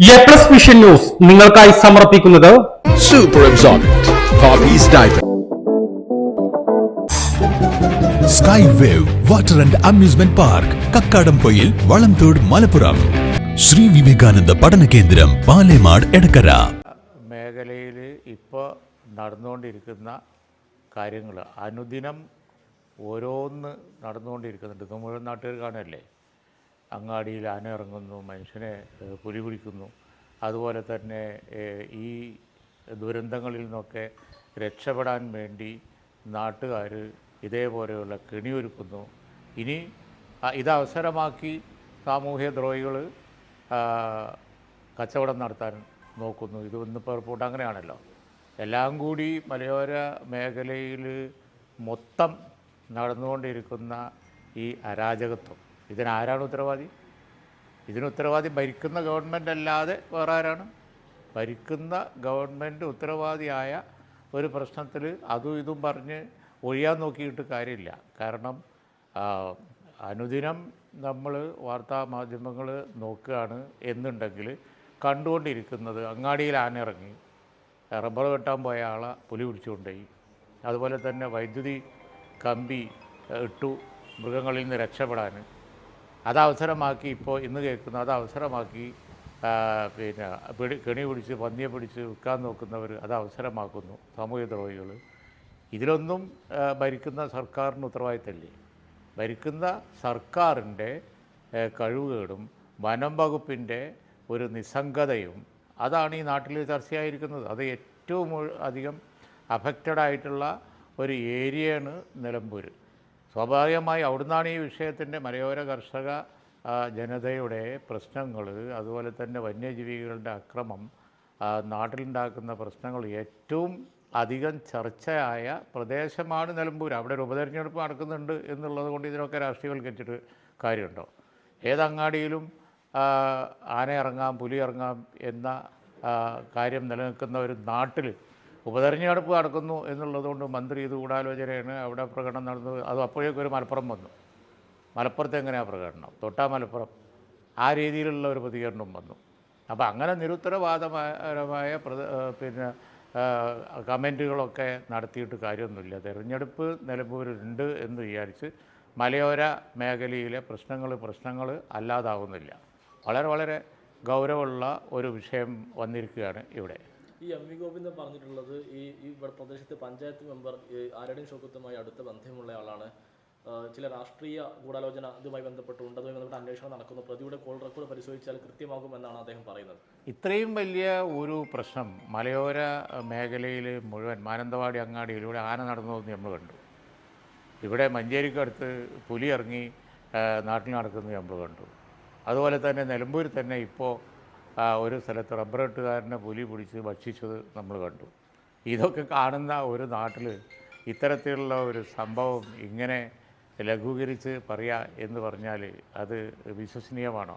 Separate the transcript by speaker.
Speaker 1: A plus vision news നിങ്ങൾക്കായി സമർപ്പിക്കുന്നത്
Speaker 2: Super absorbent. Poppy's diaper.
Speaker 3: Sky wave water and amusement park Kakkadampoyil Valamthode Malappuram Shri Vivekananda പഠന കേന്ദ്രം പാലേമാട് എടക്കര
Speaker 4: മേഖലയിൽ ഇപ്പോൾ നടന്നുകൊണ്ടിരിക്കുന്ന കാര്യങ്ങൾ അനുദിനം ഓരോന്ന് നടന്നുകൊണ്ടിരിക്കുന്നുണ്ട് നമ്മുടെ നാട്ടുകാർ കാണുമല്ലേ അങ്ങാടിയിൽ ആന ഇറങ്ങുന്നു മനുഷ്യനെ പുലി പിടിക്കുന്നു അതുപോലെ തന്നെ ഈ ദുരന്തങ്ങളിൽ നിന്നൊക്കെ രക്ഷപ്പെടാൻ വേണ്ടി നാട്ടുകാർ ഇതേപോലെയുള്ള കെണിയൊരുക്കുന്നു. ഇനി ഇത് അവസരമാക്കി സാമൂഹ്യ ദ്രോഹികൾ കച്ചവടം നടത്താൻ നോക്കുന്നു. ഇത് ഇന്നിപ്പോൾ റിപ്പോർട്ട് അങ്ങനെയാണല്ലോ. എല്ലാം കൂടി മലയോര മേഖലയിൽ മൊത്തം നടന്നുകൊണ്ടിരിക്കുന്ന ഈ അരാജകത്വം. ഇതിനാരാണ് ഉത്തരവാദി? ഇതിന് ഉത്തരവാദി ഭരിക്കുന്ന ഗവൺമെന്റ് അല്ലാതെ വേറെ ആരാണ് ഭരിക്കുന്ന ഗവൺമെന്റ് ഉത്തരവാദിയായ ഒരു പ്രശ്നത്തിൽ അതും ഇതും പറഞ്ഞ് ഒഴിയാൻ നോക്കിയിട്ട് കാര്യമില്ല. കാരണം അനുദിനം നമ്മൾ വാർത്താ മാധ്യമങ്ങൾ നോക്കുകയാണ് എന്നുണ്ടെങ്കിൽ കണ്ടുകൊണ്ടിരിക്കുന്നത് അങ്ങാടിയിൽ ആനിറങ്ങി റബ്ബർ വെട്ടാൻ പോയ ആളെ പുലി പിടിച്ചുകൊണ്ടുപോയി. അതുപോലെ തന്നെ വൈദ്യുതി കമ്പി ഇട്ടു മൃഗങ്ങളിൽ നിന്ന് രക്ഷപ്പെടാൻ. അത് അവസരമാക്കി ഇപ്പോൾ ഇന്ന് കേൾക്കുന്നു അത് അവസരമാക്കി പിന്നെ പിടി കെണി പിടിച്ച് പന്നിയെ പിടിച്ച് വിൽക്കാൻ നോക്കുന്നവർ അത് അവസരമാക്കുന്നു സാമൂഹ്യദ്രോഹികൾ ഇതിലൊന്നും ഭരിക്കുന്ന സർക്കാരിന് ഉത്തരവാദിത്തമില്ലേ? ഭരിക്കുന്ന സർക്കാരിന്റെ കഴിവുകേടും വനം വകുപ്പിന്റെ ഒരു നിസ്സംഗതയും അതാണ് ഈ നാട്ടിൽ ചർച്ചയായിരിക്കുന്നത്. അത് ഏറ്റവും അധികം അഫക്റ്റഡ് ആയിട്ടുള്ള ഒരു ഏരിയയാണ് നിലമ്പൂർ. സ്വാഭാവികമായി അവിടുന്നാണ് ഈ വിഷയത്തിന്റെ മലയോര കർഷക ജനതയുടെ പ്രശ്നങ്ങൾ അതുപോലെ തന്നെ വന്യജീവികളുടെ അക്രമം നാട്ടിലുണ്ടാക്കുന്ന പ്രശ്നങ്ങൾ ഏറ്റവും അധികം ചർച്ചയായ പ്രദേശമാണ് നിലമ്പൂർ അവിടെ ഒരു ഉപതെരഞ്ഞെടുപ്പ് നടക്കുന്നുണ്ട് എന്നുള്ളത് കൊണ്ട് ഇതിനൊക്കെ രാഷ്ട്രീയവൽക്കരിച്ചിട്ട് കാര്യമുണ്ടോ? ഏതങ്ങാടിയിലും ആന ഇറങ്ങാം പുലി ഇറങ്ങാം എന്ന കാര്യം നിലനിൽക്കുന്ന ഒരു നാട്ടിൽ ഉപതെരഞ്ഞെടുപ്പ് നടക്കുന്നു എന്നുള്ളതുകൊണ്ട് മന്ത്രി ഇത് ഗൂഢാലോചനയാണ്. അവിടെ പ്രകടനം നടന്നു. അത് അപ്പോഴേക്കും ഒരു മലപ്പുറം വന്നു. മലപ്പുറത്ത് എങ്ങനെയാണ് പ്രകടനം? തൊട്ടാ മലപ്പുറം. ആ രീതിയിലുള്ള ഒരു പ്രതികരണം വന്നു. അപ്പോൾ അങ്ങനെ നിരുത്തരവാദപരമായ പിന്നെ കമന്റുകളൊക്കെ നടത്തിയിട്ട് കാര്യമൊന്നുമില്ല. തെരഞ്ഞെടുപ്പ് നിലമ്പൂരുണ്ട് എന്ന് വിചാരിച്ച് മലയോര മേഖലയിലെ പ്രശ്നങ്ങൾ പ്രശ്നങ്ങൾ അല്ലാതാവുന്നില്ല. വളരെ വളരെ ഗൗരവമുള്ള ഒരു വിഷയം വന്നിരിക്കുകയാണ് ഇവിടെ.
Speaker 5: ഈ എം വി ഗോവിന്ദൻ പറഞ്ഞിട്ടുള്ളത് ഈ ഈ പ്രദേശത്തെ പഞ്ചായത്ത് മെമ്പർ ആരുടെയും ആരടൻ അടുത്ത ബന്ധമുള്ള ആളാണ്. ചില രാഷ്ട്രീയ ഗൂഢാലോചന ഇതുമായി ബന്ധപ്പെട്ട് അതുമായി ബന്ധപ്പെട്ട് അന്വേഷണം നടക്കുന്നു. പ്രതിയുടെ കോൾ റെക്കോർഡ് പരിശോധിച്ചാൽ കൃത്യമാകുമെന്നാണ് അദ്ദേഹം പറയുന്നത്.
Speaker 4: ഇത്രയും വലിയ ഒരു പ്രശ്നം മലയോര മേഖലയിൽ മുഴുവൻ മാനന്തവാടി അങ്ങാടിയിലൂടെ ആന നടന്നതെന്ന് നമ്മൾ കണ്ടു. ഇവിടെ മഞ്ചേരിക്കടുത്ത് പുലി ഇറങ്ങി നാട്ടിൽ നടക്കുന്നത് നമ്മൾ കണ്ടു. അതുപോലെ തന്നെ നിലമ്പൂർ തന്നെ ഇപ്പോൾ ആ, ഒരു സ്ഥലത്ത് റബ്ബർ വെട്ടുകാരനെ പുലി പിടിച്ച് ഭക്ഷിച്ചത് നമ്മൾ കണ്ടു. ഇതൊക്കെ കാണുന്ന ഒരു നാട്ടിൽ ഇത്തരത്തിലുള്ള ഒരു സംഭവം ഇങ്ങനെ ലഘൂകരിച്ച് പറയുക എന്ന് പറഞ്ഞാൽ അത് വിശ്വസനീയമാണോ?